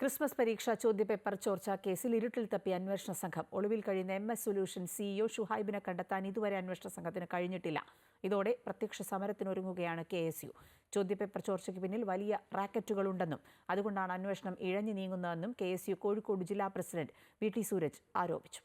Christmas പരീക്ഷാ ചോദ്യപേപ്പർ ചോർച്ച കേസിൽ ഇരുട്ടിൽ തപ്പിയ അന്വേഷണ സംഘം. ഒളിവിൽ കഴിയുന്ന എം എസ് സൊല്യൂഷൻ സിഇഒ ഷുഹൈബിനെ കണ്ടെത്താൻ ഇതുവരെ അന്വേഷണ സംഘത്തിന് കഴിഞ്ഞിട്ടില്ല. ഇതോടെ പ്രത്യക്ഷ സമരത്തിനൊരുങ്ങുകയാണ് കെ എസ് യു. ചോദ്യപേപ്പർ ചോർച്ചയ്ക്ക് പിന്നിൽ വലിയ റാക്കറ്റുകളുണ്ടെന്നും അതുകൊണ്ടാണ് അന്വേഷണം ഇഴഞ്ഞു നീങ്ങുന്നതെന്നും കെ എസ് യു കോഴിക്കോട് ജില്ലാ പ്രസിഡന്റ് വി ടി സൂരജ് ആരോപിച്ചു.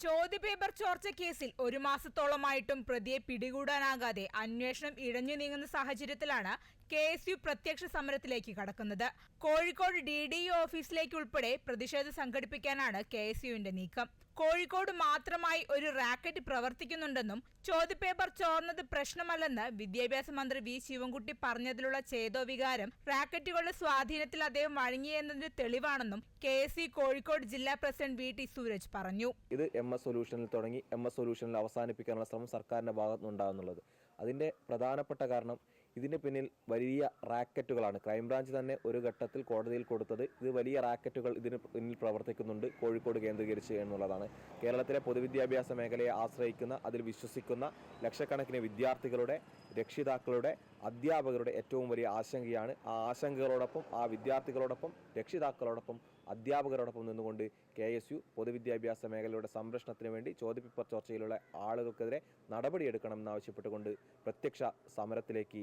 ചോദ്യപേപ്പർ ചോർച്ച കേസിൽ ഒരു മാസത്തോളമായിട്ടും പ്രതിയെ പിടികൂടാനാകാതെ അന്വേഷണം ഇഴഞ്ഞു നീങ്ങുന്ന സാഹചര്യത്തിലാണ് കെ എസ് യു പ്രത്യക്ഷ സമരത്തിലേക്ക് കടക്കുന്നത്. കോഴിക്കോട് ഡി ഡി ഇ ഓഫീസിലേക്ക് ഉൾപ്പെടെ പ്രതിഷേധം സംഘടിപ്പിക്കാനാണ് കെ എസ് യുവിന്റെ നീക്കം. കോഴിക്കോട് മാത്രമായി ഒരു റാക്കറ്റ് പ്രവർത്തിക്കുന്നുണ്ടെന്നും ചോദ്യപേപ്പർ ചോർന്നത് പ്രശ്നമല്ലെന്ന് വിദ്യാഭ്യാസ മന്ത്രി വി ശിവൻകുട്ടി പറഞ്ഞതിലുള്ള ചേതോവികാരം റാക്കറ്റുകളുടെ സ്വാധീനത്തിൽ അദ്ദേഹം വഴങ്ങിയെന്നതിന് തെളിവാണെന്നും കെ എസ് സി കോഴിക്കോട് ജില്ലാ പ്രസിഡന്റ് വി ടി സൂരജ് പറഞ്ഞു. ഇത് എം എസ് സൊല്യൂഷനിൽ തുടങ്ങി എം എസ് സൊല്യൂഷനിൽ അവസാനിപ്പിക്കാനുള്ള ശ്രമം സർക്കാരിന്റെ ഭാഗത്തുനിന്നുണ്ടാകുന്നുള്ളത്. അതിന്റെ പ്രധാനപ്പെട്ട കാരണം ഇതിന് പിന്നിൽ വലിയ റാക്കറ്റുകളാണ്. ക്രൈംബ്രാഞ്ച് തന്നെ ഒരു ഘട്ടത്തിൽ കോടതിയിൽ കൊടുത്തത് ഇത് വലിയ റാക്കറ്റുകൾ ഇതിന് പിന്നിൽ പ്രവർത്തിക്കുന്നുണ്ട് കോഴിക്കോട് കേന്ദ്രീകരിച്ച് എന്നുള്ളതാണ്. കേരളത്തിലെ പൊതുവിദ്യാഭ്യാസ മേഖലയെ ആശ്രയിക്കുന്ന അതിൽ വിശ്വസിക്കുന്ന ലക്ഷക്കണക്കിന് വിദ്യാർത്ഥികളുടെ രക്ഷിതാക്കളുടെ അധ്യാപകരുടെ ഏറ്റവും വലിയ ആശങ്കയാണ് ആ ആശങ്കകളോടൊപ്പം ആ വിദ്യാർത്ഥികളോടൊപ്പം രക്ഷിതാക്കളോടൊപ്പം അധ്യാപകരോടൊപ്പം നിന്നുകൊണ്ട് കെ എസ് യു പൊതുവിദ്യാഭ്യാസ മേഖലയുടെ സംരക്ഷണത്തിന് വേണ്ടി ചോദ്യപേപ്പർ ചർച്ചയിലുള്ള ആളുകൾക്കെതിരെ നടപടിയെടുക്കണമെന്നാവശ്യപ്പെട്ടുകൊണ്ട് പ്രത്യക്ഷ സമരത്തിലേക്ക്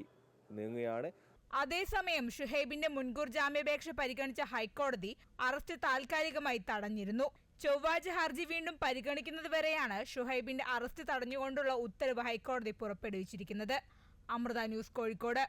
നീങ്ങുകയാണ്. അതേസമയം ഷുഹൈബിന്റെ മുൻകൂർ ജാമ്യാപേക്ഷ പരിഗണിച്ച ഹൈക്കോടതി അറസ്റ്റ് താൽക്കാലികമായി തടഞ്ഞിരുന്നു. ചൊവ്വാഴ്ച ഹർജി വീണ്ടും പരിഗണിക്കുന്നതുവരെയാണ് ഷുഹൈബിന്റെ അറസ്റ്റ് തടഞ്ഞുകൊണ്ടുള്ള ഉത്തരവ് ഹൈക്കോടതി പുറപ്പെടുവിച്ചിരിക്കുന്നത്. അമൃത ന്യൂസ് കോഴിക്കോട്.